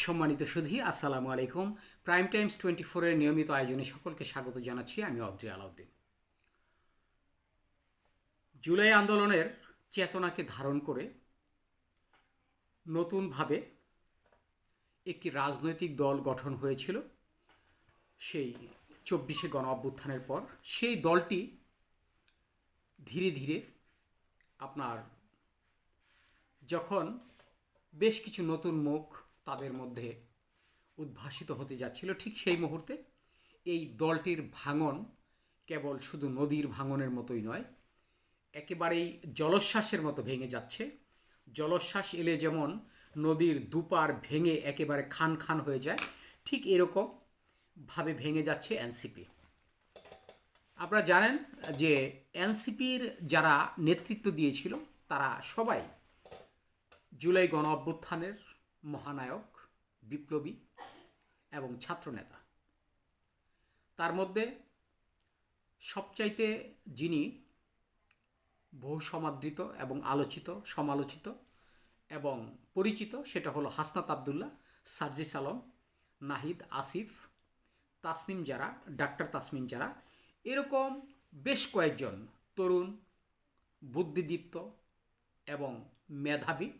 সম্মানিত সুধী, আসসালামু আলাইকুম। প্রাইম টাইমস টোয়েন্টি ফোরের নিয়মিত আয়োজনে সকলকে স্বাগত জানাচ্ছি, আমি অদ্রি আলাউদ্দিন। জুলাই আন্দোলনের চেতনাকে ধারণ করে নতুনভাবে একটি রাজনৈতিক দল গঠন হয়েছিল, সেই চব্বিশে গণ অভ্যুত্থানের পর। সেই দলটি ধীরে ধীরে আপনার যখন বেশ কিছু নতুন মুখ তাদের মধ্যে উদ্ভাসিত হতে যাচ্ছিল। ঠিক সেই মুহূর্তে এই দলটির ভাঙন কেবল শুধু নদীর ভাঙনের মতোই নয়, একেবারেই জলোচ্ছ্বাসের মতো ভেঙে যাচ্ছে। জলোচ্ছ্বাস এলে যেমন নদীর দুপার ভেঙে একেবারে খান খান হয়ে যায়, ঠিক এরকম ভাবে ভেঙে যাচ্ছে এনসিপি। আপনারা জানেন যে এনসিপির যারা নেতৃত্ব দিয়েছিল, তারা সবাই জুলাই গণ অভ্যুত্থানের মহানায়ক, বিপ্লবী এবং ছাত্রনেতা। তার মধ্যে সবচাইতে যিনি বহু সমাদৃত এবং আলোচিত, সমালোচিত এবং পরিচিত, সেটা হলো হাসনাত আবদুল্লাহ, সার্জিস আলম, নাহিদ আসিফ, তাসনিম যারা ডাক্তার তাসমিন যারা এরকম বেশ কয়েকজন তরুণ, বুদ্ধিদীপ্ত এবং মেধাবী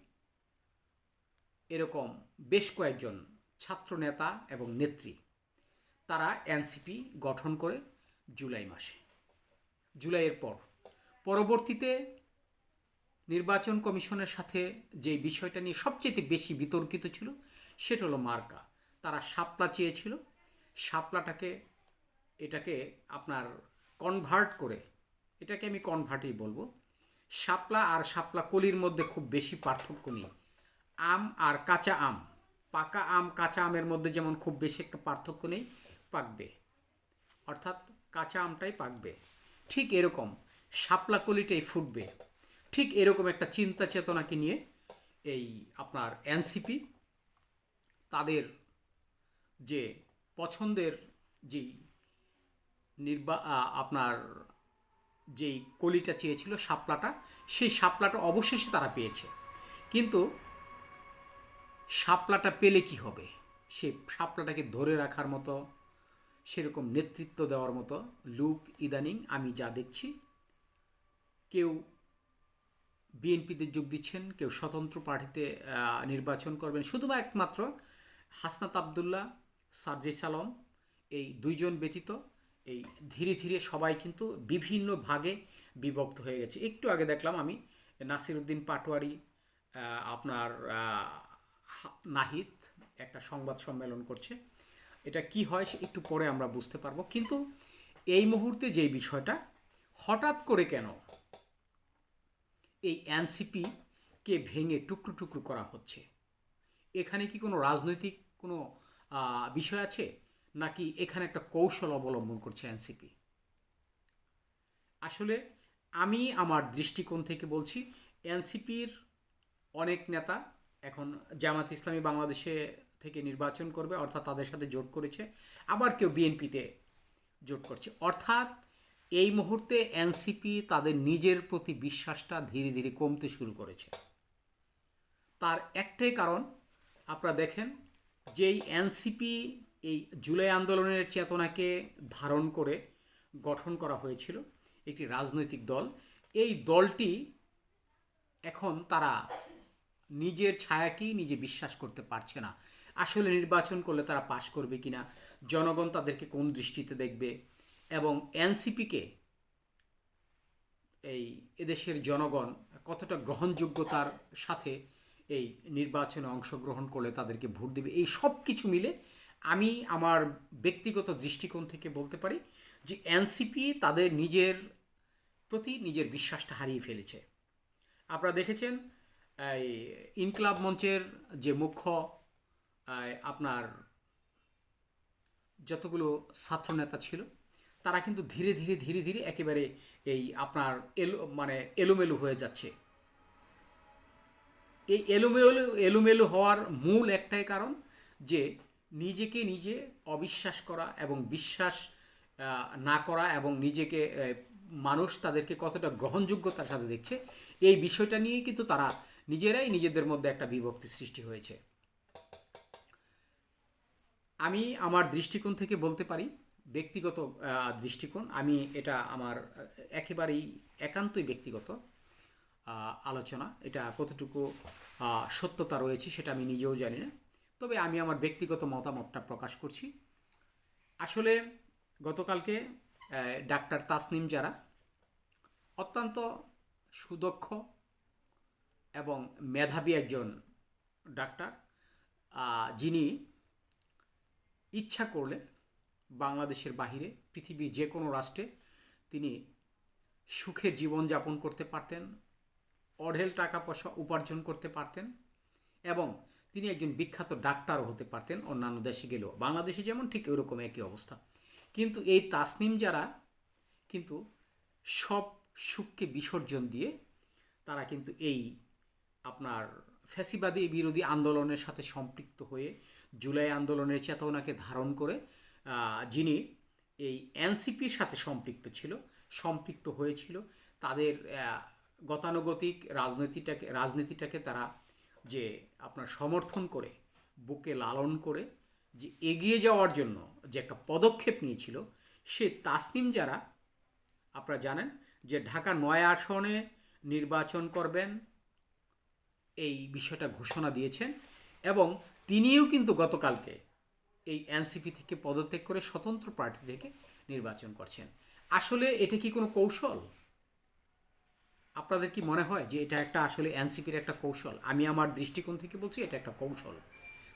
এরকম বেশ কয়েকজন ছাত্রনেতা এবং নেত্রী তারা এনসিপি গঠন করে জুলাই মাসে। জুলাইয়ের পর পরবর্তীতে নির্বাচন কমিশনের সাথে যে বিষয়টা নিয়ে সবচেয়ে বেশি বিতর্কিত ছিল সেটা হলো মার্কা। তারা শাপলা চেয়েছিল। শাপলাটাকে, এটাকে আপনার কনভার্ট করে, এটাকে আমি কনভার্টই বলব। শাপলা আর শাপলা কলির মধ্যে খুব বেশি পার্থক্য নেই। আম আর কাঁচা আম। পাকা আম, কাঁচা আমের মধ্যে যেমন খুব বেশি একটা পার্থক্য নেই, পাকবে। অর্থাৎ কাঁচা আমটাই পাকবে। ঠিক এরকম শাপলা কলিটাই ফুটবে। ঠিক এরকম একটা চিন্তা চেতনাকে নিয়ে এই আপনার এনসিপি তাদের যে পছন্দের যেই নির্বা আপনার যেই কলিটা চেয়েছিল শাপলাটা, সেই শাপলাটা অবশেষে তারা পেয়েছে। কিন্তু শাপলাটা পেলে কি হবে? সে শাপলাটাকে ধরে রাখার মতো, সেরকম নেতৃত্ব দেওয়ার মতো লুক ইদানিং আমি যা দেখছি। কেউ বিএনপিতে যোগ দিচ্ছেন, কেউ স্বতন্ত্র পার্টিতে নির্বাচন করবেন। শুধুমাত্র একমাত্র হাসনাত আবদুল্লাহ সার্জিস আলম এই দুইজন ব্যতীত, এই ধীরে ধীরে সবাই কিন্তু বিভিন্ন ভাগে বিভক্ত হয়ে গেছে। একটু আগে দেখলাম আমি নাসিরুদ্দিন পাটোয়ারি আপনার নাহিদ একটা সংবাদ সম্মেলন করছে। এটা কি হয় সে একটু পরে আমরা বুঝতে পারব। কিন্তু এই মুহূর্তে যে বিষয়টা, হঠাৎ করে কেন এই এনসিপি কে ভেঙে টুকরো টুকরো করা হচ্ছে? এখানে কি কোনো রাজনৈতিক কোনো বিষয় আছে? নাকি এখানে একটা কৌশল অবলম্বন করছে এনসিপি? আসলে আমি আমার দৃষ্টিকোণ থেকে বলছি, এনসিপির অনেক নেতা এখন জামাত ইসলামী বাংলাদেশে থেকে নির্বাচন করবে, অর্থাৎ তাদের সাথে জোট করেছে। আবার কেউ বিএনপিতে জোট করছে। অর্থাৎ এই মুহূর্তে এনসিপি তাদের নিজের প্রতি বিশ্বাসটা ধীরে ধীরে কমতে শুরু করেছে। তার একটাই কারণ, আপনারা দেখেন, যেই এনসিপি এই জুলাই আন্দোলনের চেতনাকে ধারণ করে গঠন করা হয়েছিল একটি রাজনৈতিক দল, এই দলটি এখন তারা নিজের ছায়াকেই নিজে বিশ্বাস করতে পারছে না। আসলে নির্বাচন করলে তারা পাশ করবে কিনা, জনগণ তাদেরকে কোন দৃষ্টিতে দেখবে এবং এনসিপিকে এই এদেশের জনগণ কতটা গ্রহণযোগ্যতার সাথে এই নির্বাচনে অংশগ্রহণ করলে তাদেরকে ভোট দেবে, এই সব কিছু মিলে আমি আমার ব্যক্তিগত দৃষ্টিকোণ থেকে বলতে পারি যে এনসিপি তাদের নিজের প্রতি নিজের বিশ্বাসটা হারিয়ে ফেলেছে। আপনারা দেখেছেন এই ইনকলাব মঞ্চের যে মুখ্য আপনার যতগুলো ছাত্রনেতা ছিল, তারা কিন্তু ধীরে ধীরে ধীরে ধীরে একেবারে এই আপনার এলো মানে এলোমেলো হয়ে যাচ্ছে। এই এলোমেলো এলোমেলো হওয়ার মূল একটাই কারণ যে নিজেকে নিজে অবিশ্বাস করা এবং বিশ্বাস না করা এবং নিজেকে মানুষ তাদেরকে কতটা গ্রহণযোগ্যতার সাথে দেখছে, এই বিষয়টা নিয়ে কিন্তু তারা নিজেরাই নিজেদের মধ্যে একটা বিভক্তি সৃষ্টি হয়েছে। আমি আমার দৃষ্টিকোণ থেকে বলতে পারি, ব্যক্তিগত দৃষ্টিকোণ, আমি এটা আমার একেবারেই একান্তই ব্যক্তিগত আলোচনা। এটা কতটুকু সত্যতা রয়েছে সেটা আমি নিজেও জানি না। তবে আমি আমার ব্যক্তিগত মতামতটা প্রকাশ করছি। আসলে গতকালকে ডাক্তার তাসনিম যারা অত্যন্ত সুদক্ষ এবং মেধাবী একজন ডাক্তার যিনি ইচ্ছা করলে বাংলাদেশের বাহিরে পৃথিবীর যে কোনো রাষ্ট্রে তিনি সুখের জীবনযাপন করতে পারতেন, অঢেল টাকা পয়সা উপার্জন করতে পারতেন এবং তিনি একজন বিখ্যাত ডাক্তারও হতে পারতেন অন্যান্য দেশে গেলেও। বাংলাদেশে যেমন ঠিক ওরকম একই অবস্থা। কিন্তু এই তাসনিম যারা, কিন্তু সব সুখকে বিসর্জন দিয়ে তারা কিন্তু এই আপনার ফ্যাসিবাদী বিরোধী আন্দোলনের সাথে সম্পৃক্ত হয়ে জুলাই আন্দোলনের চেতনাকে ধারণ করে যিনি এই এনসিপির সাথে সম্পৃক্ত ছিল, সম্পৃক্ত হয়েছিল, তাদের গতানুগতিক রাজনীতিটাকে রাজনীতিটাকে তারা যে আপনার সমর্থন করে, বুকে লালন করে যে এগিয়ে যাওয়ার জন্য যে একটা পদক্ষেপ নিয়েছিল, সে তাসনিম যারা, আপনারা জানেন যে ঢাকা নয় আসনে নির্বাচন করবেন এই বিষয়টা ঘোষণা দিয়েছেন এবং তিনিও কিন্তু গতকালকে এই এনসিপি থেকে পদত্যাগ করে স্বতন্ত্র প্রার্থী থেকে নির্বাচন করছেন। আসলে এটা কি কোনো কৌশল? আপনাদের কি মনে হয় যে এটা একটা আসলে এনসিপির একটা কৌশল? আমি আমার দৃষ্টিকোণ থেকে বলছি এটা একটা কৌশল।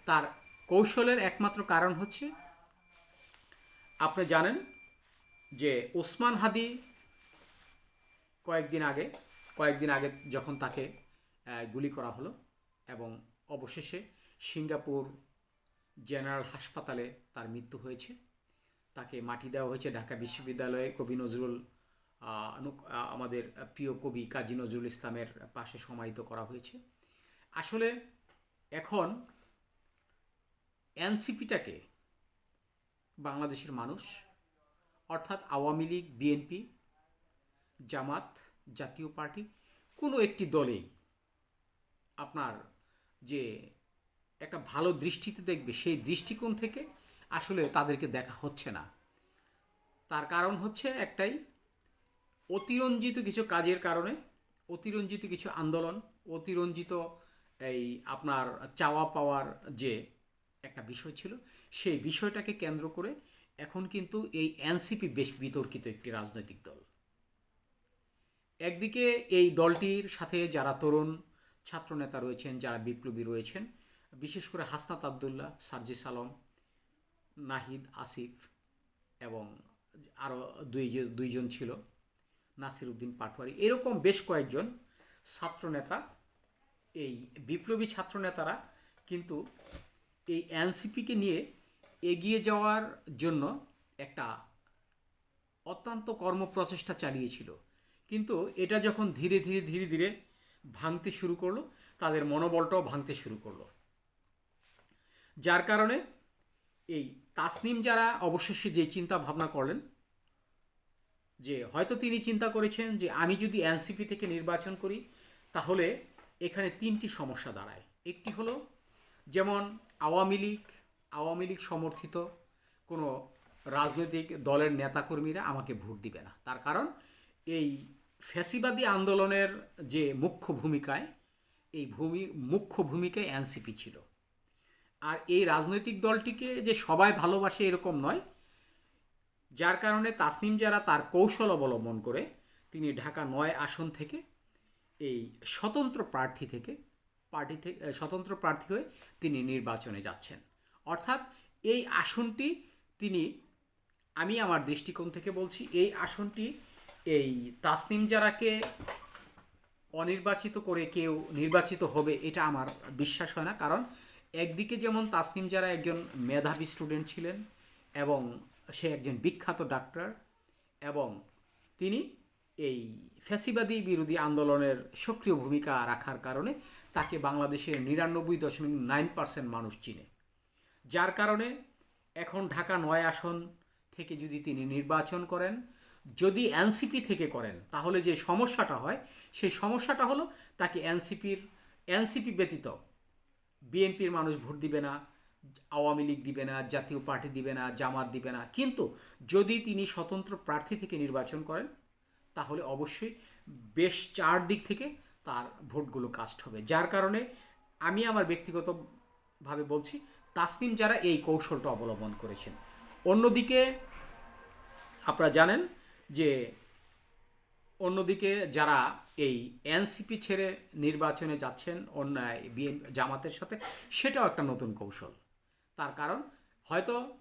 তার কৌশলের একমাত্র কারণ হচ্ছে, আপনি জানেন যে ওসমান হাদি কয়েকদিন আগে কয়েকদিন আগে যখন তাকে গুলি করা হলো এবং অবশেষে সিঙ্গাপুর জেনারেল হাসপাতালে তার মৃত্যু হয়েছে। তাকে মাটি দেওয়া হয়েছে ঢাকা বিশ্ববিদ্যালয়ে। কবি নজরুল আমাদের প্রিয় কবি কাজী নজরুল ইসলামের পাশে সমাহিত করা হয়েছে। আসলে এখন এনসিপিটাকে বাংলাদেশের মানুষ, অর্থাৎ আওয়ামী লীগ, বিএনপি, জামাত জাতীয় পার্টি, কোনো একটি দলেই আপনার যে একটা ভালো দৃষ্টিতে দেখবে, সেই দৃষ্টিকোণ থেকে আসলে তাদেরকে দেখা হচ্ছে না। তার কারণ হচ্ছে একটাই, অতিরঞ্জিত কিছু কাজের কারণে, অতিরঞ্জিত কিছু আন্দোলন, অতিরঞ্জিত এই আপনার চাওয়া পাওয়ার যে একটা বিষয় ছিল, সেই বিষয়টাকে কেন্দ্র করে এখন কিন্তু এই এনসিপি বেশ বিতর্কিত একটি রাজনৈতিক দল। একদিকে এই দলটির সাথে যারা তরুণ ছাত্রনেতা রয়েছেন, যারা বিপ্লবী রয়েছেন। বিশেষ করে হাসনাত আবদুল্লাহ, সার্জিস আলম, নাহিদ আসিফ এবং আরও দুই দুইজন ছিল নাসির উদ্দিন পাটোয়ারি। এরকম বেশ কয়েকজন ছাত্রনেতা, এই বিপ্লবী ছাত্রনেতারা কিন্তু এই এনসিপিকে নিয়ে এগিয়ে যাওয়ার জন্য একটা অত্যন্ত কর্মপ্রচেষ্টা চালিয়েছিল। কিন্তু এটা যখন ধীরে ধীরে ধীরে ধীরে ভাঙতে শুরু করল, তাদের মনোবলটাও ভাঙতে শুরু করল। যার কারণে এই তাসনিম যারা অবশেষে যে চিন্তা ভাবনা করলেন, যে হয়তো তিনি চিন্তা করেছেন যে আমি যদি এনসিপি থেকে নির্বাচন করি, তাহলে এখানে তিনটি সমস্যা দাঁড়ায়। একটি হলো, যেমন আওয়ামী লীগ আওয়ামী লীগ সমর্থিত কোনো রাজনৈতিক দলের নেতাকর্মীরা আমাকে ভোট দিবে না। তার কারণ, এই ফ্যাসিবাদী আন্দোলনের যে মুখ্য ভূমিকায়, এই ভূমি, মুখ্য ভূমিকায় এনসিপি ছিল। আর এই রাজনৈতিক দলটিকে যে সবাই ভালোবাসে এরকম নয়, যার কারণে তাসনিম যারা তার কৌশল অবলম্বন করে, তিনি ঢাকা নয় আসন থেকে, এই স্বতন্ত্র প্রার্থী থেকে, পার্টি থেকে স্বতন্ত্র প্রার্থী হয়ে তিনি নির্বাচনে যাচ্ছেন। অর্থাৎ এই আসনটি তিনি, আমি আমার দৃষ্টিকোণ থেকে বলছি, এই আসনটি এই তাসনিম যারাকে অনির্বাচিত করে কেউ নির্বাচিত হবে, এটা আমার বিশ্বাস হয় না। কারণ একদিকে যেমন তাসনিম যারা একজন মেধাবী স্টুডেন্ট ছিলেন এবং সে একজন বিখ্যাত ডাক্তার এবং তিনি এই ফ্যাসিবাদী বিরোধী আন্দোলনের সক্রিয় ভূমিকা রাখার কারণে তাকে বাংলাদেশের নিরানব্বই দশমিক নাইন পার্সেন্ট মানুষ চিনে। যার কারণে এখন ঢাকা নয় আসন থেকে যদি তিনি নির্বাচন করেন যদি এনসিপি থেকে করেন, তাহলে যে সমস্যাটা হয়, সেই সমস্যাটা হলো তাকে এনসিপির, এনসিপি ব্যতীত বিএনপির মানুষ ভোট দিবে না, আওয়ামী লীগ দিবে না, জাতীয় পার্টি দিবে না, জামাত দিবে না। কিন্তু যদি তিনি স্বতন্ত্র প্রার্থী থেকে নির্বাচন করেন, তাহলে অবশ্যই বেশ চার দিক থেকে তার ভোটগুলো কাস্ট হবে। যার কারণে আমি আমার ব্যক্তিগতভাবে বলছি, তাসনিম যারা এই কৌশলটা অবলম্বন করেছেন। অন্যদিকে আপনারা জানেন যে অন্যদিকে যারা এই এনসিপি ছেড়ে নির্বাচনে যাচ্ছেন অন্য বিএন, জামাতের সাথে, সেটাও একটা নতুন কৌশল। তার কারণ, হয়তো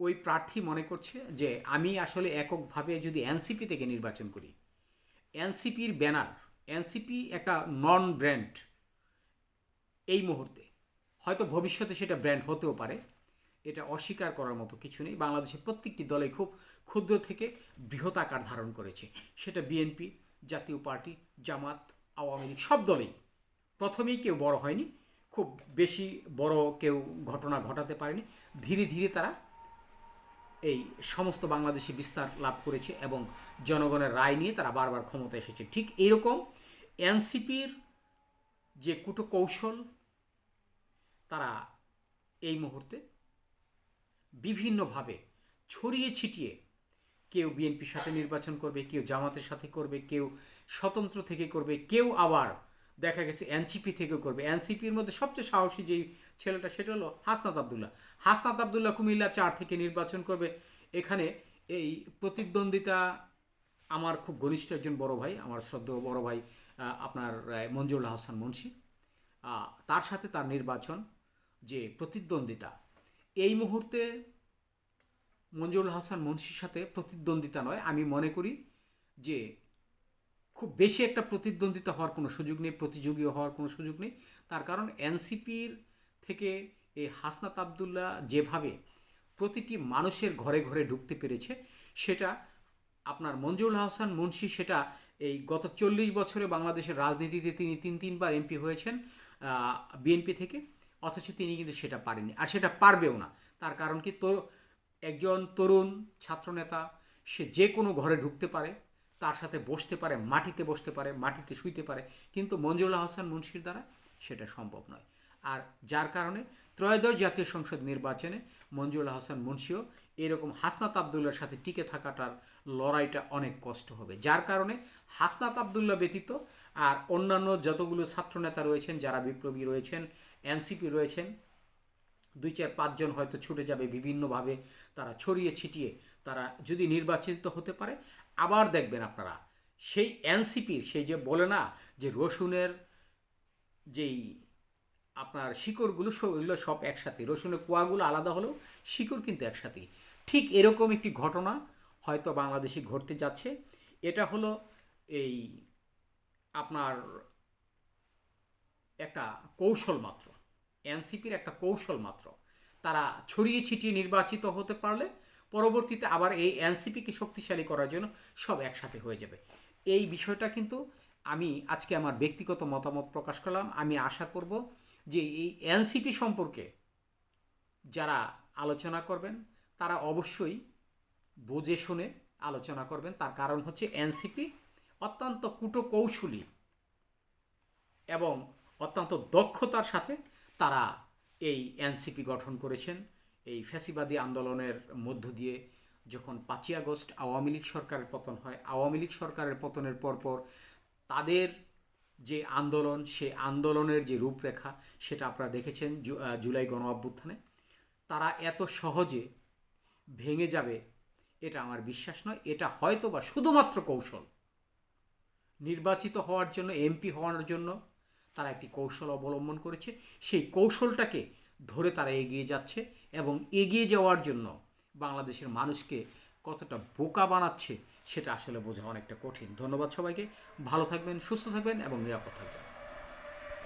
ওই প্রার্থী মনে করছে যে, আমি আসলে এককভাবে যদি এনসিপি থেকে নির্বাচন করি। এনসিপির ব্যানার, এনসিপি একটা নন ব্র্যান্ড এই মুহূর্তে। হয়তো ভবিষ্যতে সেটা ব্র্যান্ড হতেও পারে। এটা অস্বীকার করার মতো কিছু নেই। বাংলাদেশের প্রত্যেকটি দলে খুব ক্ষুদ্র থেকে বৃহৎ আকার ধারণ করেছে। সেটা বিএনপি জাতীয় পার্টি, জামাত, আওয়ামী লীগ, সব দলেই। প্রথমেই কেউ বড় হয়নি, খুব বেশি বড় কেউ ঘটনা ঘটাতে পারেনি। ধীরে ধীরে তারা এই সমস্ত বাংলাদেশে বিস্তার লাভ করেছে এবং জনগণের রায় নিয়ে তারা বারবার ক্ষমতা এসেছে। ঠিক এইরকম এনসিপির যে কুটো কৌশল তারা এই মুহূর্তে বিভিন্নভাবে ছড়িয়ে ছিটিয়ে কেউ বিএনপির সাথে নির্বাচন করবে কেউ জামাতের সাথে করবে কেউ স্বতন্ত্র থেকে করবে কেউ আবার দেখা গেছে এনসিপি থেকে করবে। এনসিপির মধ্যে সবচেয়ে সাহসী যেই ছেলেটা সেটা হলো হাসনাত আবদুল্লাহ। হাসনাত আবদুল্লাহ কুমিল্লা চার থেকে নির্বাচন করবে। এখানে এই প্রতিদ্বন্দ্বিতা আমার খুব ঘনিষ্ঠ একজন বড় ভাই আমার শ্রদ্ধেয় বড় ভাই আপনার আহ, মঞ্জুরুল্লাহ হাসান মুন্সি। তার সাথে তার নির্বাচন যে প্রতিদ্বন্দ্বিতা এই মুহূর্তে মঞ্জুরুল হাসান মুন্সির সাথে প্রতিদ্বন্দ্বিতা নয়। আমি মনে করি যে খুব বেশি একটা প্রতিদ্বন্দ্বিতা হওয়ার কোনো সুযোগ নেই প্রতিযোগী হওয়ার কোনো সুযোগ নেই। তার কারণ এনসিপির থেকে এই হাসনাত আবদুল্লাহ যেভাবে প্রতিটি মানুষের ঘরে ঘরে ঢুকতে পেরেছে, সেটা আপনার মঞ্জুরুল হাসান মুন্সি সেটা এই গত চল্লিশ বছরে বাংলাদেশের রাজনীতিতে তিনি তিন, তিনবার এমপি হয়েছেন বিএনপি থেকে, অথচ তিনি কিন্তু সেটা পারেননি। আর সেটা পারবেও না। তার কারণ কি তো একজন তরুণ ছাত্রনেতা, সে যে কোনো ঘরে ঢুকতে পারে, তার সাথে বসতে পারে, মাটিতে বসতে পারে, মাটিতে শুইতে পারে, কিন্তু মঞ্জুরুল হাসান মুন্সির দ্বারা সেটা সম্ভব নয়। আর যার কারণে ত্রয়োদশ জাতীয় সংসদ নির্বাচনে মঞ্জুরুল হাসান মুন্সিও এরকম হাসনাত আবদুল্লার সাথে টিকে থাকাটার লড়াইটা অনেক কষ্ট হবে। যার কারণে হাসনাত আবদুল্লাহ ব্যতীত আর অন্যান্য যতগুলো ছাত্রনেতা রয়েছেন, যারা বিপ্লবী রয়েছেন, এনসিপি রয়েছেন দুই চার পাঁচজন হয়তো ছুটে যাবে, বিভিন্নভাবে তারা ছড়িয়ে ছিটিয়ে তারা যদি নির্বাচিত হতে পারে। আবার দেখবেন আপনারা, সেই এনসিপির সেই যে বলে না যে রসুনের যেই আপনার শিকড়গুলো এগুলো সব একসাথে, রসুনের কুয়াগুলো আলাদা হলেও শিকড় কিন্তু একসাথেই। ঠিক এরকম একটি ঘটনা হয়তো বাংলাদেশে ঘটতে যাচ্ছে। এটা হলো এই আপনার একটা কৌশল মাত্র। এনসিপির একটা কৌশল মাত্র। তারা ছড়িয়ে ছিটিয়ে নির্বাচিত হতে পারলে পরবর্তীতে আবার এই এনসিপিকে শক্তিশালী করার জন্য সব একসাথে হয়ে যাবে। এই বিষয়টা কিন্তু আমি আজকে আমার ব্যক্তিগত মতামত প্রকাশ করলাম। আমি আশা করব যে এই এনসিপি সম্পর্কে যারা আলোচনা করবেন, তারা অবশ্যই বুঝে শুনে আলোচনা করবেন। তার কারণ হচ্ছে এনসিপি অত্যন্ত কুটকৌশলী এবং অত্যন্ত দক্ষতার সাথে তারা এই এনসিপি গঠন করেছেন। এই ফ্যাসিবাদী আন্দোলনের মধ্য দিয়ে যখন পাঁচই আগস্ট আওয়ামী লীগ সরকারের পতন হয়, আওয়ামী লীগ সরকারের পতনের পরপর তাদের যে আন্দোলন, সে আন্দোলনের যে রূপরেখা, সেটা আপনারা দেখেছেন জুলাই গণ অভ্যুত্থানে। তারা এত সহজে ভেঙে যাবে, এটা আমার বিশ্বাস নয়। এটা হয়তো বা শুধুমাত্র কৌশল। নির্বাচিত হওয়ার জন্য, এমপি হওয়ার জন্য তারা একটি কৌশল অবলম্বন করেছে। সেই কৌশলটাকে ধরে তারা এগিয়ে যাচ্ছে এবং এগিয়ে যাওয়ার জন্য বাংলাদেশের মানুষকে কতটা বোকা বানাচ্ছে, সেটা আসলে বোঝা অনেকটা কঠিন। ধন্যবাদ সবাইকে। ভালো থাকবেন, সুস্থ থাকবেন এবং নিরাপদ থাকবেন।